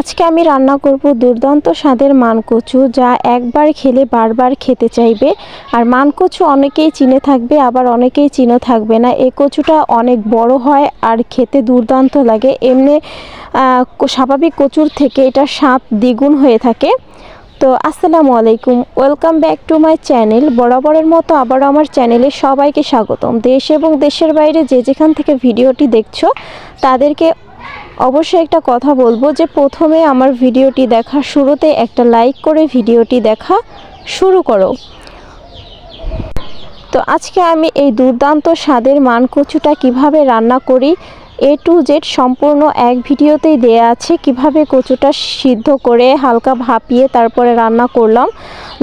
আজকে আমি রান্না করব দুর্দান্ত স্বাদের মানকচু যা একবার খেলে বারবার খেতে চাইবে। আর মানকচু অনেকেই চিনে থাকবে, আবার অনেকেই চিনে থাকবে না। এই কচুটা অনেক বড় হয় আর খেতে দুর্দান্ত লাগে। এমনি স্বাভাবিক কচুর থেকে এটা স্বাদ দ্বিগুণ হয়ে থাকে। তো আসসালামু আলাইকুম, welcome back to my channel. বরাবরের মতো আবারও আমার চ্যানেলে সবাইকে স্বাগতম। দেশ এবং দেশের বাইরে যে যেখান থেকে ভিডিওটি দেখছ, তাদেরকে অবশ্যই একটা কথা বলব যে প্রথমে আমার ভিডিওটি দেখা, শুরুতে একটা লাইক করে ভিডিওটি দেখা শুরু করো। তো আজকে আমি এই দুর্দান্ত স্বাদের মানকচুটা কীভাবে রান্না করি এ টু জেড সম্পূর্ণ এক ভিডিওতেই দেয়া আছে কীভাবে কচুটা সিদ্ধ করে হালকা ভাপিয়ে তারপরে রান্না করলাম।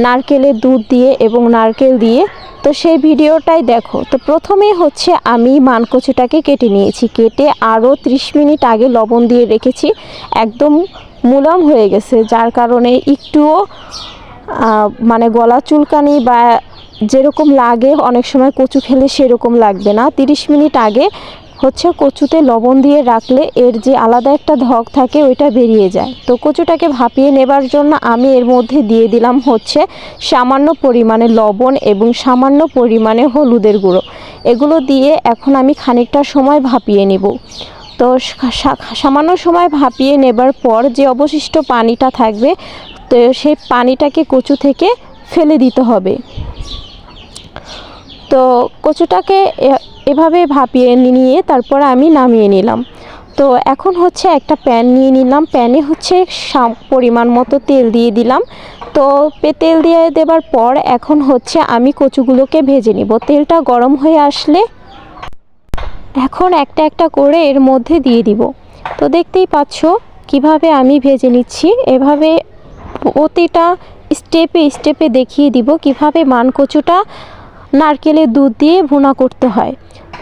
নারকেলের দুধ দিয়ে এবং নারকেল দিয়ে। তো সেই ভিডিওটাই দেখো। তো প্রথমেই হচ্ছে আমি মানকচুটাকে কেটে নিয়েছি। কেটে আরও ত্রিশ মিনিট আগে লবণ দিয়ে রেখেছি। একদম মুলাম হয়ে গেছে। যার কারণে একটুও মানে গলা চুলকানি বা যেরকম লাগে, অনেক সময় কচু খেলে সেরকম লাগবে না। তিরিশ মিনিট আগে হচ্ছে কচুতে লবণ দিয়ে রাখলে এর যে আলাদা একটা ধক থাকে ওইটা বেরিয়ে যায়। তো কচুটাকে ভাপিয়ে নেবার জন্য আমি এর মধ্যে দিয়ে দিলাম হচ্ছে সামান্য পরিমাণে লবণ এবং সামান্য পরিমাণে হলুদের গুঁড়ো। এগুলো দিয়ে এখন আমি খানিকটা সময় ভাপিয়ে নেব। তো সামান্য সময় ভাপিয়ে নেবার পর যে অবশিষ্ট পানিটা থাকবে, তো সেই পানিটাকে কচু থেকে ফেলে দিতে হবে। তো কচুটাকে এভাবে ভাপিয়ে নিয়ে তারপর আমি নামিয়ে নিলাম। তো এখন হচ্ছে একটা প্যান নিয়ে নিলাম। প্যানে হচ্ছে পরিমাণ মতো তেল দিয়ে দিলাম। তো তেল দিয়ে দেবার পর এখন হচ্ছে আমি কচুগুলোকে ভেজে নিব। তেলটা গরম হয়ে আসলে এখন একটা একটা করে এর মধ্যে দিয়ে দিব। তো দেখতেই পাচ্ছ কীভাবে আমি ভেজে নিচ্ছি। এভাবে প্রতিটা স্টেপে স্টেপে দেখিয়ে দিব কীভাবে মানকচুটা নারকেলের দুধ দিয়ে ভুনা করতে হয়।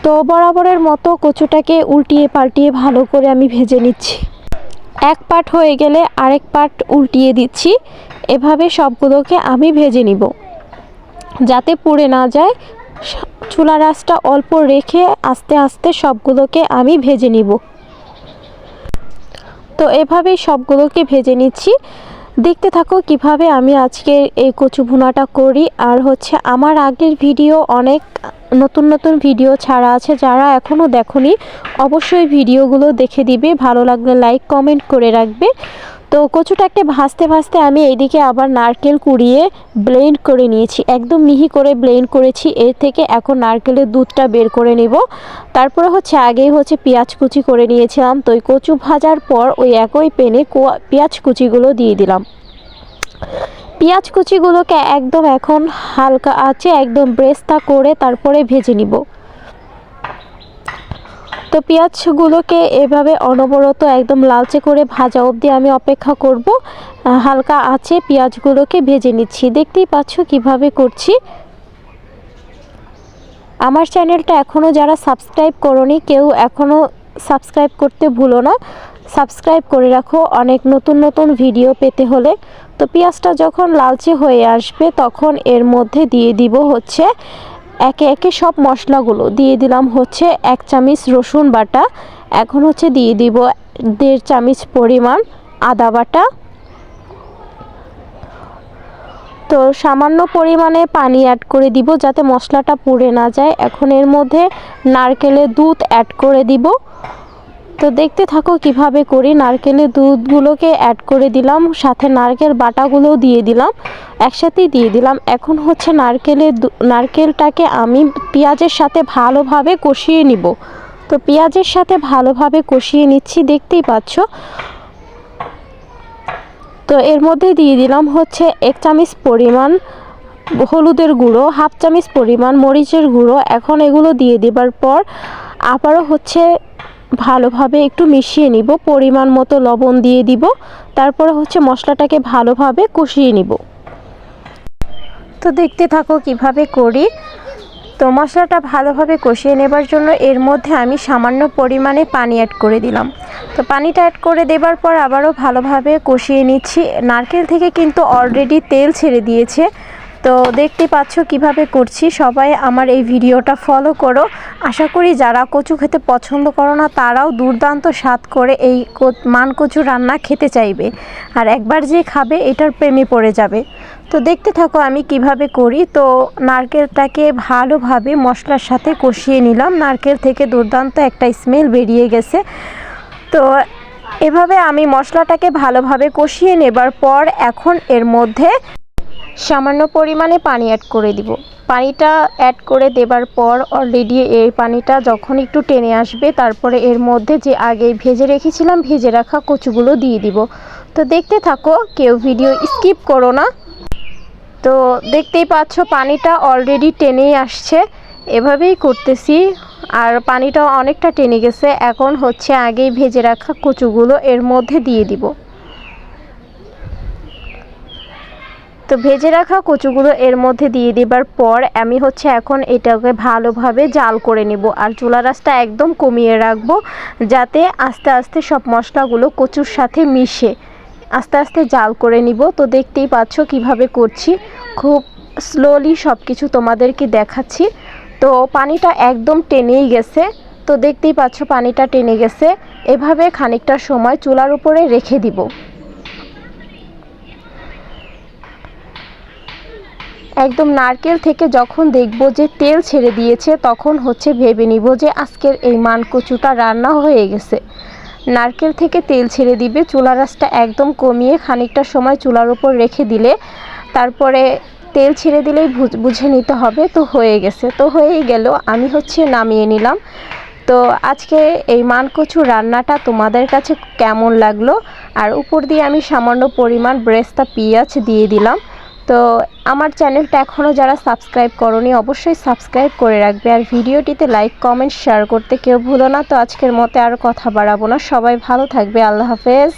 তো বরাবরের মতো কচুটাকে উল্টিয়ে পাল্টিয়ে ভালো করে আমি ভেজে নিচ্ছি। এক পাট হয়ে গেলে আরেক পাট উল্টিয়ে দিচ্ছি। এভাবে সবগুলোকে আমি ভেজে নিব। যাতে পুড়ে না যায়, চুলা রাসটা অল্প রেখে আস্তে আস্তে সবগুলোকে আমি ভেজে নিব। তো এভাবেই সবগুলোকে ভেজে নিচ্ছি। দেখতে থাকো কীভাবে আমি আজকে এই কচু ভুনাটা করি। আর হচ্ছে আমার আগের ভিডিও অনেক নতুন নতুন ভিডিও ছাড়া আছে, যারা এখনও দেখনি, অবশ্যই ভিডিওগুলো দেখে দিবে। ভালো লাগলে লাইক কমেন্ট করে রাখবে। তো কচুটাকে ভাজতে ভাজতে আমি এইদিকে আবার নারকেল কুড়িয়ে ব্লেন্ড করে নিয়েছি। একদম মিহি করে ব্লেন্ড করেছি। এর থেকে এখন নারকেলের দুধটা বের করে নিব। তারপরে হচ্ছে আগেই হচ্ছে পেঁয়াজ কুচি করে নিয়েছিলাম। তো ওই কচু ভাজার পর ওই একই পেনে পেঁয়াজ কুচিগুলো দিয়ে দিলাম। পেঁয়াজ কুচিগুলোকে একদম এখন হালকা আছে একদম ব্রেস্তা করে তারপরে ভেজে নিব। তো পেঁয়াজগুলোকে এভাবে অনবরত একদম লালচে করে ভাজা অবধি আমি অপেক্ষা করব। হালকা আছে পেঁয়াজগুলোকে ভেজে নিচ্ছি। দেখতেই পাচ্ছ কীভাবে করছি। আমার চ্যানেলটা এখনও যারা সাবস্ক্রাইব করনি, কেউ এখনও সাবস্ক্রাইব করতে ভুলো না। সাবস্ক্রাইব করে রাখো। অনেক নতুন নতুন ভিডিও পেতে হলে। তো পেঁয়াজটা যখন লালচে হয়ে আসবে, তখন এর মধ্যে দিয়ে দিব হচ্ছে একে একে সব মশলাগুলো দিয়ে দিলাম হচ্ছে এক চামিচ রসুন বাটা। এখন হচ্ছে দিয়ে দিব দেড় চামিচ পরিমাণ আদা বাটা। তো সামান্য পরিমাণে পানি অ্যাড করে দিব যাতে মশলাটা পুড়ে না যায়। এখন এর মধ্যে নারকেলের দুধ অ্যাড করে দিব। তো দেখতে থাকো কীভাবে করি নারকেলের দুধগুলোকে অ্যাড করে দিলাম, সাথে নারকেল বাটাগুলোও দিয়ে দিলাম, একসাথেই দিয়ে দিলাম। এখন হচ্ছে নারকেলের নারকেলটাকে আমি পেঁয়াজের সাথে ভালোভাবে কষিয়ে নিব। তো পেঁয়াজের সাথে ভালোভাবে কষিয়ে নিচ্ছি, দেখতেই পাচ্ছ। তো এর মধ্যে দিয়ে দিলাম হচ্ছে এক চামচ পরিমাণ হলুদের গুঁড়ো, হাফ চামচ পরিমাণ মরিচের গুঁড়ো। এখন এগুলো দিয়ে দেবার পর আবারও হচ্ছে ভালোভাবে একটু মিশিয়ে নিব, পরিমাণ মতো লবণ দিয়ে দিব, তারপরে হচ্ছে মশলাটাকে ভালোভাবে কষিয়ে নিব। তো দেখতে থাকো কীভাবে করি। তো মশলাটা ভালোভাবে কষিয়ে নেবার জন্য এর মধ্যে আমি সামান্য পরিমাণে পানি অ্যাড করে দিলাম। তো পানিটা অ্যাড করে দেবার পর আবারও ভালোভাবে কষিয়ে নিচ্ছি। নারকেল থেকে কিন্তু অলরেডি তেল ছেড়ে দিয়েছে। তো দেখতে পাচ্ছ কীভাবে করছি। সবাই আমার এই ভিডিওটা ফলো করো। আশা করি যারা কচু খেতে পছন্দ করো না, তারাও দুর্দান্ত স্বাদ করে এই মান কচু রান্না খেতে চাইবে। আর একবার যে খাবে, এটার প্রেমে পড়ে যাবে। তো দেখতে থাকো আমি কীভাবে করি। তো নারকেলটাকে ভালোভাবে মশলার সাথে কষিয়ে নিলাম। নারকেল থেকে দুর্দান্ত একটা স্মেল বেরিয়ে গেছে। তো এভাবে আমি মশলাটাকে ভালোভাবে কষিয়ে নেবার পর এখন এর মধ্যে সামান্য পরিমাণে পানি অ্যাড করে দিব। পানিটা অ্যাড করে দেবার পর অলরেডি এই পানিটা যখন একটু টেনে আসবে, তারপরে এর মধ্যে যে আগে ভেজে রেখেছিলাম, ভেজে রাখা কচুগুলো দিয়ে দিব। তো দেখতে থাকো, কেউ ভিডিও স্কিপ করো না। তো দেখতেই পাচ্ছ, পানিটা অলরেডি টেনেই আসছে। এভাবেই করতেছি, আর পানিটা অনেকটা টেনে গেছে। এখন হচ্ছে আগেই ভেজে রাখা কচুগুলো এর মধ্যে দিয়ে দিব। তো ভেজে রাখা কচুগুলো এর মধ্যে দিয়ে দেবার পর আমি হচ্ছে এখন এটাকে ভালোভাবে জাল করে নেব। আর চুলা রাসটা একদম কমিয়ে রাখব যাতে আস্তে আস্তে সব মশলাগুলো কচুর সাথে মিশে। আস্তে আস্তে জাল করে নিব। তো দেখতেই পাচ্ছ কীভাবে করছি। খুব স্লোলি সব কিছু তোমাদেরকে দেখাচ্ছি। তো পানিটা একদম টেনেই গেছে। তো দেখতেই পাচ্ছ পানিটা টেনে গেছে। এভাবে খানিকটা সময় চুলার উপরে রেখে দিব। একদম নারকেল থেকে যখন দেখব যে তেল ছেড়ে দিয়েছে, তখন হচ্ছে ভেবে নিব যে আজকের এই মানকচুটা রান্না হয়ে গেছে। নারকেল থেকে তেল ছেড়ে দিবে, চুলা রাসটা একদম কমিয়ে খানিকটা সময় চুলার উপর রেখে দিলে, তারপরে তেল ছেড়ে দিলেই বুঝে নিতে হবে, তো হয়ে গেছে। তো হয়েই গেল, আমি হচ্ছে নামিয়ে নিলাম। তো আজকে এই মানকচু রান্নাটা তোমাদের কাছে কেমন লাগল? আর উপর দিয়ে আমি সামান্য পরিমাণ ব্রেস্তা, পেঁয়াজ দিয়ে দিলাম। তো আমার চ্যানেলটা এখনও যারা সাবস্ক্রাইব করনি, অবশ্যই সাবস্ক্রাইব করে রাখবে। আর ভিডিওটিতে লাইক কমেন্ট শেয়ার করতে কেউ ভুলো না। তো আজকের মতে আর কথা বাড়াবো না। সবাই ভালো থাকবে। আল্লাহ হাফেজ।